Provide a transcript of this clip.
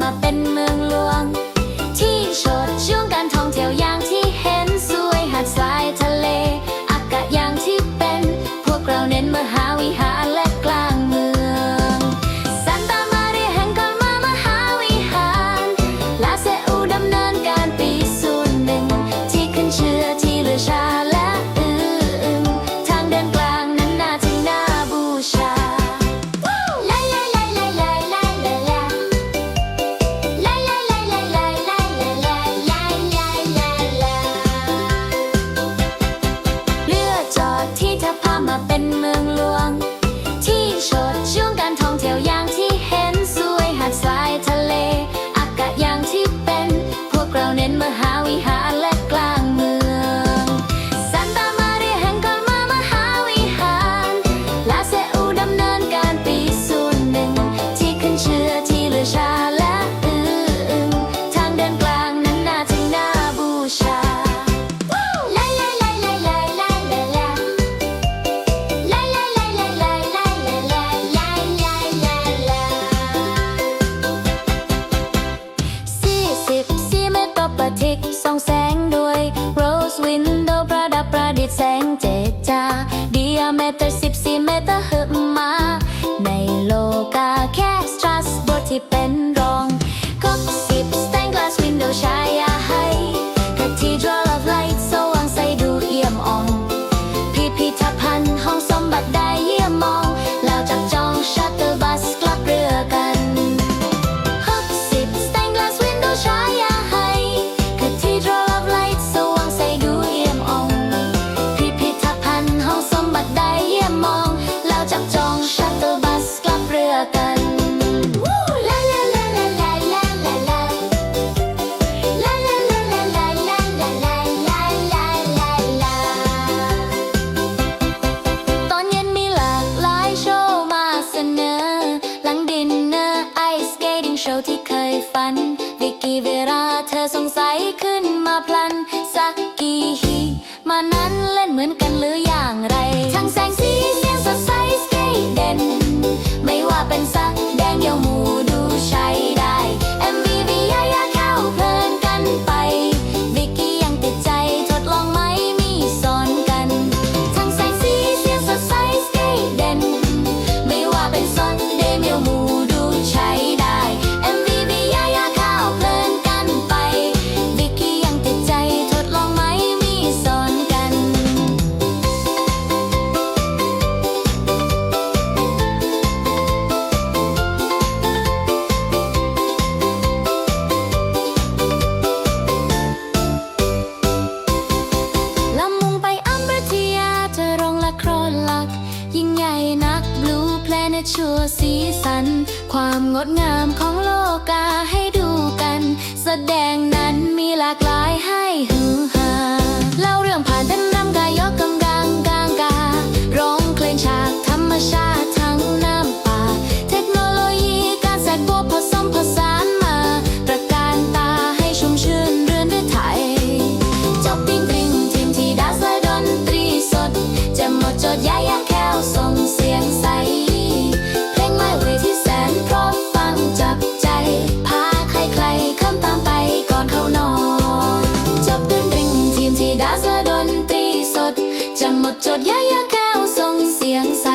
มาเป็นเมืองหลวง แสงด้วย Rose Window ประดับประดิษฐ์แสงเจจา Diameter 14 เมตรหึมมาในโลกาแคสตรัสบทที่เป็น โชว์ที่เคยฝันวิกกี้เวลาเธอสงสัยขึ้นมาพลัน ชัว์สีสัน ความงดงามของโลกาให้ดูกัน แสดงนั้นมีหลากหลาย สดนตรีสด จะหมดจดยายาแก้วส่งเสียงใส